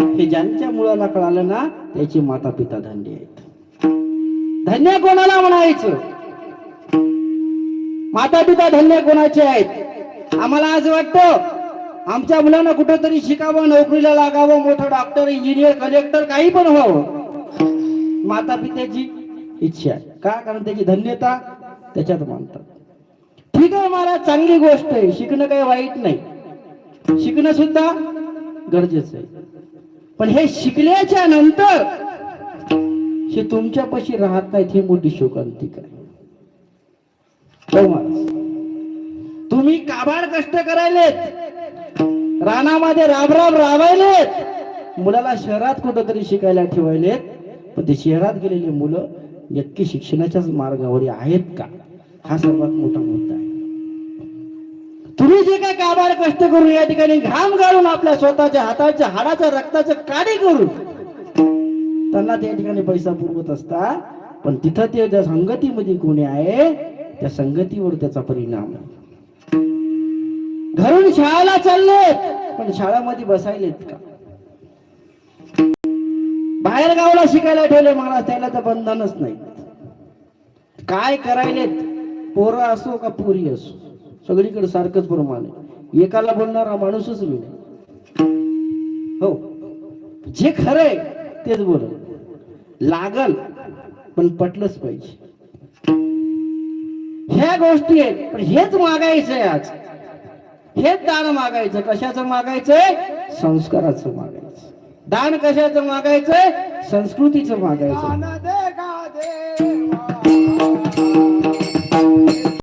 हे ज्यांच्या मुलाला कळालं ना त्याची माता पिता धन्य आहेत. धन्य कोणाला म्हणायचं? माता पिता धन्य कोणाचे आहेत? आम्हाला आज वाटतं आमच्या मुलांना कुठेतरी शिकावं नोकरीला लागावं मोठं डॉक्टर इंजिनियर कलेक्टर काही पण व्हावं. माता पित्याची इच्छा आहे. का? कारण त्याची धन्यता त्याच्यात मानतात. ठीक आहे मला चांगली गोष्ट आहे. शिकणं काही वाईट नाही. शिकणं सुद्धा गरजेचं आहे. पण हे शिकल्याच्या नंतर हे तुमच्यापाशी राहत नाहीत ही मोठी शोकांतिक. आहे हो तुम्ही काबाड कष्ट करायलेत. रानामध्ये राबराब राबायलेत. मुलाला शहरात कुठंतरी शिकायला ठेवायलेत. पण ते शहरात गेलेली मुलं नक्की शिक्षणाच्याच मार्गावर आहेत का? हा सर्वात मोठा मुद्दा. तुम्ही जे काय काबाड कष्ट करून या ठिकाणी घाम गाळून आपल्या स्वतःच्या हाताच्या हाडाच्या रक्ताचं काडे करून त्यांना त्या ठिकाणी पैसा पुरवत असता पण तिथं ते ज्या संगतीमध्ये कोणी आहे त्या संगतीवर त्याचा परिणाम आहे. घरून शाळेला चाललेत पण शाळेमध्ये बसायलेत का? बाहेर गावाला शिकायला ठेवले महाराज त्याला तर बंधनच नाही काय करायलेत? पोरं असो का पुरी असो? सगळीकडे सारखंच प्रमाण आहे. एकाला बोलणारा माणूसच मी हो. जे खरंय तेच बोल. लागल पण पटलंच पाहिजे. ह्या गोष्टी आहेत पण हेच मागायचंय आज. हेच दान मागायचं. कशाचं मागायचंय? संस्काराचं मागायचं. दान कशाचं मागायचंय? संस्कृतीचं मागायचं.